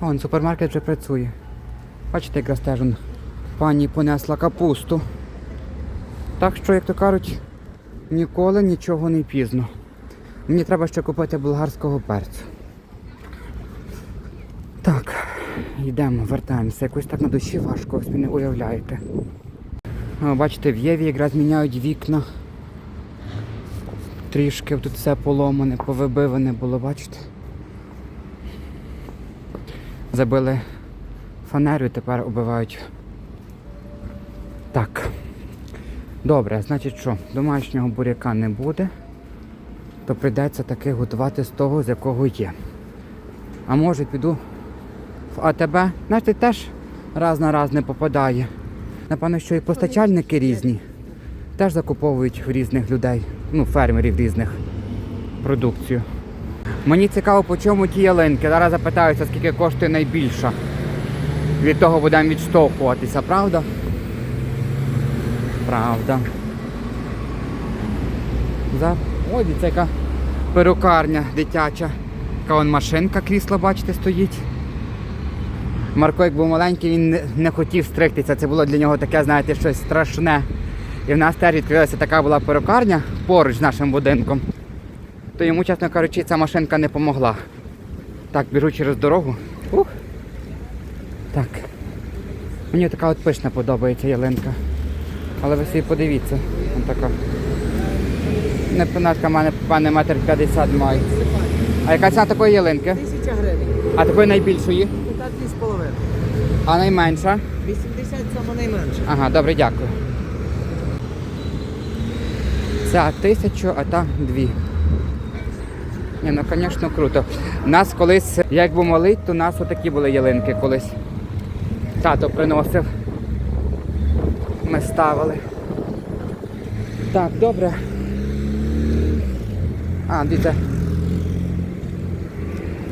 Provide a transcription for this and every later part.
Вон, супермаркет вже працює. Бачите, якраз теж пані понесла капусту. Так що, як то кажуть, ніколи нічого не пізно. Мені треба ще купити болгарського перцю. Так, йдемо, вертаємося. Якось так на душі важко, ви не уявляєте. Бачите, в Єві якраз міняють вікна. Трішки тут все поломане, повибиване було, бачите? Забили фанеру і тепер оббивають. Так. Добре, значить що, домашнього буряка не буде, то прийдеться таки готувати з того, з якого є. А може піду в АТБ. Знаєте, теж раз на раз не попадає. Напевно, що і постачальники різні. Теж закуповують в різних людей, ну, фермерів різних продукцію. Мені цікаво, по чому ті ялинки. Зараз запитаюся, скільки коштує найбільша. Від того будемо відштовхуватися, правда? Правда. За... Ой, це яка перукарня дитяча. Така вон машинка крісло, бачите, стоїть. Марко, як був маленький, він не- хотів стригтися. Це було для нього таке, знаєте, щось страшне. І в нас теж відкрилася така була перукарня поруч з нашим будинком. То йому, чесно кажучи, ця машинка не помогла. Так, біжу через дорогу. Ух. Так. Мені така от пишна подобається ялинка. Але ви собі подивіться. Вон така. Не панатка в мене, пане метр 50 має. А яка ціна такої ялинки? Тисяча гривень. А такої найбільшої? Та дві з половиною. А найменша? 80 саме найменше. Ага, добре, дякую. Ця тисячу, а та дві. Ні, ну звісно, круто. Нас колись, як був малий, то нас отакі були ялинки колись. Тато приносив. Ми ставили. Так, добре. А, дивіться.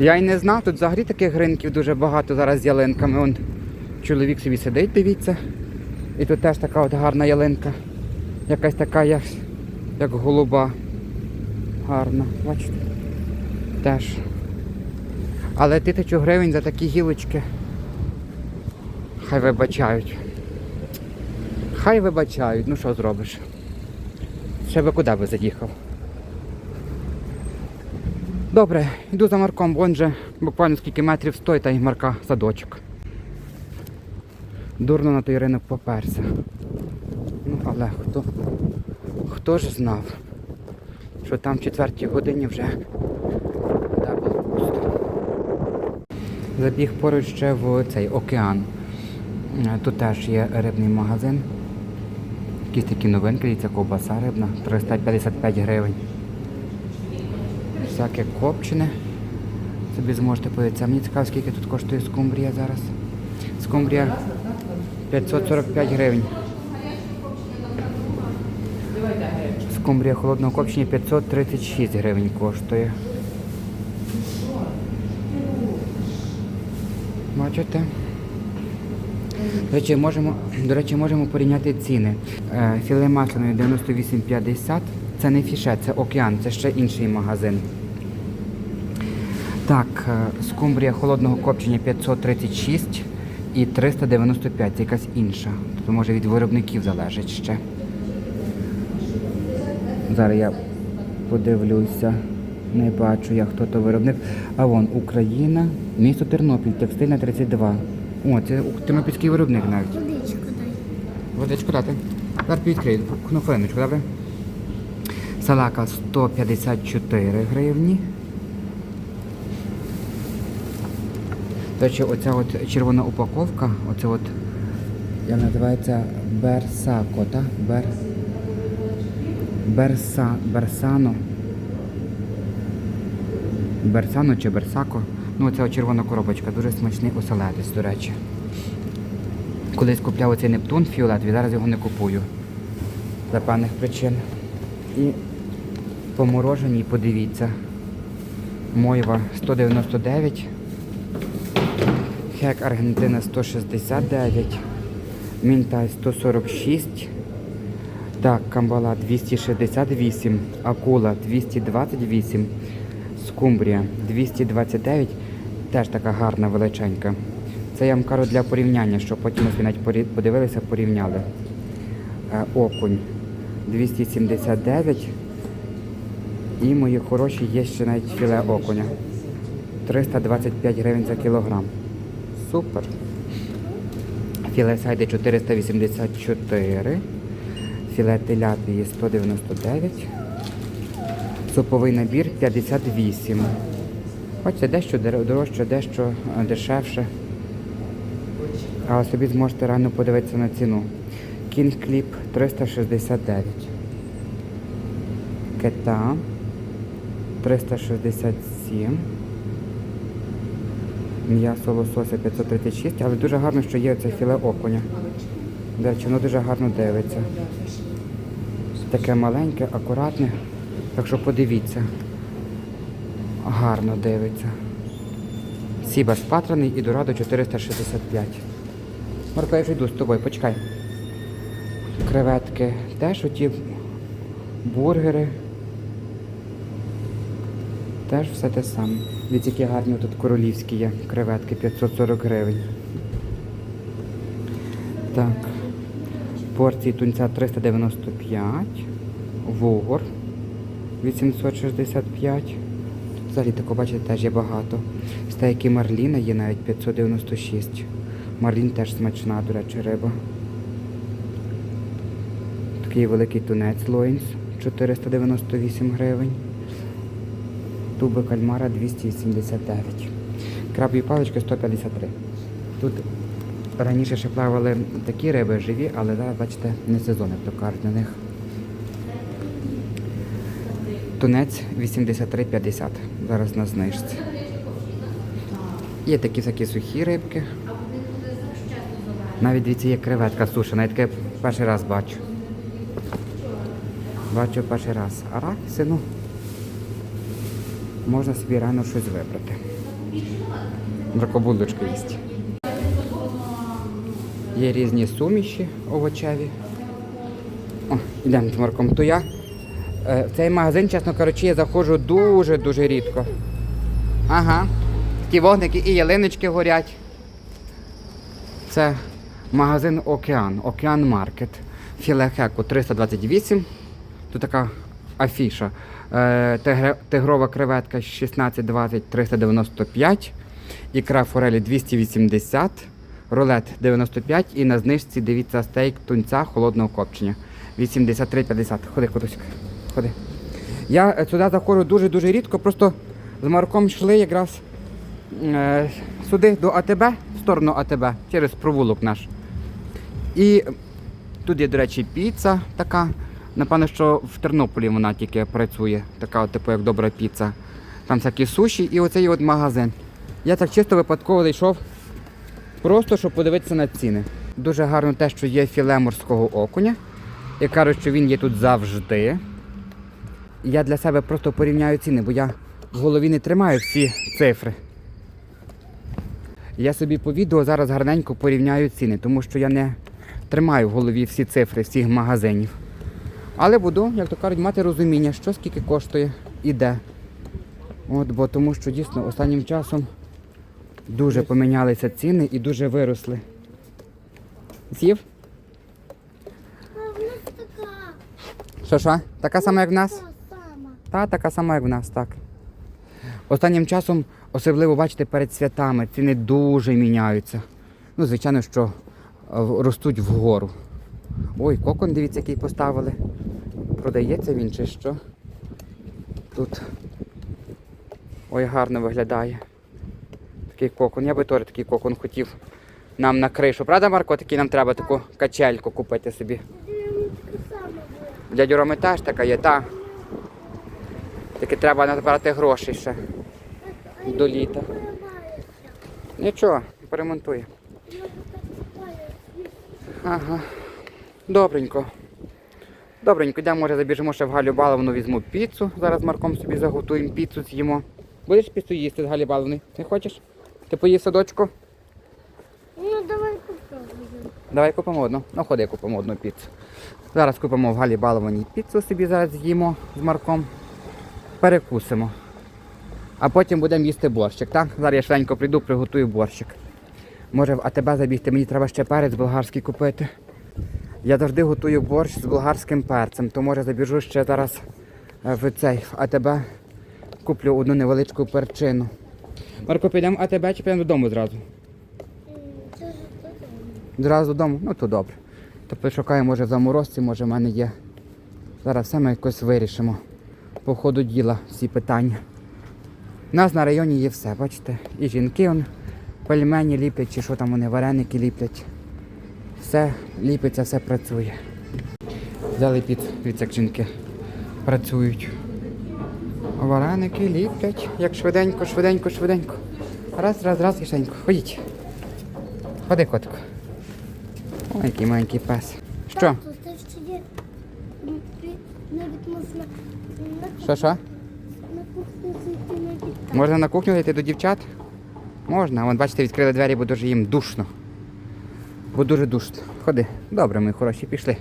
Я й не знав, тут взагалі таких ринків дуже багато зараз з ялинками. Вон чоловік собі сидить, дивіться. І тут теж така от гарна ялинка. Якась така, як, як голуба. Гарна, бачите? Теж. Але тисячу гривень за такі гілочки. Хай вибачають. Хай вибачають, ну що зробиш? Ще би куди би заїхав. Добре, йду за Марком, він же буквально скільки метрів стоїть, та й Марка садочок. Дурно на той ринок поперся. Ну, але хто, хто ж знав, що там в четвертій годині вже Забіг поруч ще в цей океан. Тут теж є рибний магазин. Якісь такі новинки, дивіться, ковбаса рибна, 355 гривень. Всяке копчене. Собі зможете подивитися. Мені цікаво, скільки тут коштує скумбрія зараз. Скумбрія 545 гривень. Скумбрія холодного копчення 536 гривень коштує. Бачите? До речі, можемо, до речі, можемо порівняти ціни. Е, Філе масляної 98,50. Це не фіше, це океан, це ще інший магазин. Так, е, скумбрія холодного копчення 536 і 395, це якась інша. Тобто може від виробників залежить ще. Зараз я подивлюся, не бачу я, хто то виробник. А вон Україна, місто Тернопіль, текстильна 32. О, це тернопільський виробник навіть. Водичку дай. Водичку дати. Зараз відкрию. Ну, хвилиночку, добре? Салака 154 гривні. До речі, оця от червона упаковка, оце от, як називається Берсако, так? Бер... Берса... Берсано. Берсано чи Берсако. Ну, оця червона коробочка, дуже смачний оселедець, до речі. Колись купляв оцей Нептун фіолетовий, зараз його не купую. За певних причин. І поморожені, подивіться. Мойва 199. Хек Аргентина 169. Мінтай 146. Так, камбала 268. Акула 228. Скумбрія 229. Теж така гарна, величенька. Це я вам кажу для порівняння, щоб потім ось навіть подивилися, порівняли. Е, Окунь 279. І мої хороші є ще навіть філе окуня. 325 гривень за кілограм. Супер. Філе сайди 484. Філе теляпії 199. Суповий набір 58. Бачите, дещо дорожче, дещо е, дешевше. А собі зможете рано подивитися на ціну. King Clip 369. Кета 367. М'ясо лосося 536, але дуже гарно, що є оце філе окуня. До речі, воно дуже гарно дивиться. Таке маленьке, акуратне. Так що подивіться. Гарно дивиться. Сіба спатраний і дорадо 465. Марко, я вже йду з тобою, почекай. Креветки теж оті бургери. Теж все те саме. Дивіться, які гарні тут королівські є креветки 540 гривень. Так. Порції тунця 395. Вугор 865. Взагалі тако, бачите, теж є багато. Стейки Марліна є навіть 596. Марлін теж смачна, до речі, риба. Такий великий тунець Лойнс 498 гривень. Туби кальмара 289. Крабові палички 153. Тут раніше ще плавали такі риби живі, але зараз, бачите, не сезон, як то кажуть на них. Тунець 83,50. Зараз на знижці. Є такі всякі сухі рибки. Навіть дивіться, є креветка сушена, я таке перший раз бачу. Бачу перший раз. Арахіси, ну, можна собі рано щось вибрати. Бракобулочки їсть. Є різні суміші овочеві. О, йдемо з Марком. То я е, в цей магазин, чесно кажучи, я заходжу дуже-дуже рідко. Ага. Такі вогники і ялиночки горять. Це магазин Океан, Океан Маркет. Філе хеку 328. Тут така афіша. Е, Тигрова креветка 16,20 395. Ікра форелі 280. Рулет 95 і на знижці дивіться стейк тунця холодного копчення. 83,50. Ходи, Котуська, ходи. Я е, сюди заходжу дуже-дуже рідко, просто з Марком йшли якраз е, сюди до АТБ, в сторону АТБ, через провулок наш. І тут є, до речі, піца така. Напевно, що в Тернополі вона тільки працює, така, типу, як добра піца. Там всякі суші і оцей от магазин. Я так чисто випадково зайшов, просто щоб подивитися на ціни. Дуже гарно те, що є філе морського окуня. Я кажу, що він є тут завжди. Я для себе просто порівняю ціни, бо я в голові не тримаю всі цифри. Я собі по відео зараз гарненько порівняю ціни, тому що я не тримаю в голові всі цифри всіх магазинів. Але буду, як то кажуть, мати розуміння, що скільки коштує і де. От, бо тому що дійсно останнім часом дуже помінялися ціни і дуже виросли. З'їв? Що що? Така сама, як в нас? Та така сама, як в нас, так. Останнім часом, особливо бачите, перед святами ціни дуже міняються. Ну, звичайно, що е, ростуть вгору. Ой, кокон, дивіться, який поставили. Продається він чи що? Тут. Ой, гарно виглядає. Такий кокон. Я би теж такий кокон хотів нам на кришу. Правда, Марко, такий нам треба таку качельку купити собі. Дядю Роми теж така є, та. Тільки треба набирати грошей ще до літа. Нічого, поремонтує. Ага. Добренько. Добренько, йдемо, може забіжимо ще в Галю Баловну, візьму піцу. Зараз з Марком собі заготуємо піцу з'їмо. Будеш піцу їсти з Галі Баловни? Не хочеш? Ти поїв садочку? Ну давай попробуємо. Давай купимо одну. Ну ходи, купимо одну піцу. Зараз купимо в Галі Балованій піцу собі зараз з'їмо з Марком. Перекусимо. А потім будемо їсти борщик, так? Зараз я швиденько прийду, приготую борщик. Може в АТБ забігти, мені треба ще перець болгарський купити. Я завжди готую борщ з болгарським перцем, то може забіжу ще зараз е, в цей в АТБ куплю одну невеличку перчину. Марко, підемо в АТБ чи підемо додому зразу? Зразу додому? Ну то добре. То пошукаю, може заморозці, може в мене є. Зараз все ми якось вирішимо. По ходу діла всі питання. У нас на районі є все, бачите? І жінки он, пельмені ліплять, чи що там вони, вареники ліплять. Все ліпиться, все працює. Взяли під, дивіться, як жінки працюють. Вареники ліплять, як швиденько, швиденько, швиденько. Раз, раз, раз і швиденько. Ходіть. Ходи, котику. Ой, який маленький пес. Що? Тату, Що, що? зайти. Можна на кухню йти до дівчат? Можна. Вон, бачите, відкрили двері, бо дуже їм душно. Бо дуже душно. Ходи. Добре, ми хороші, пішли.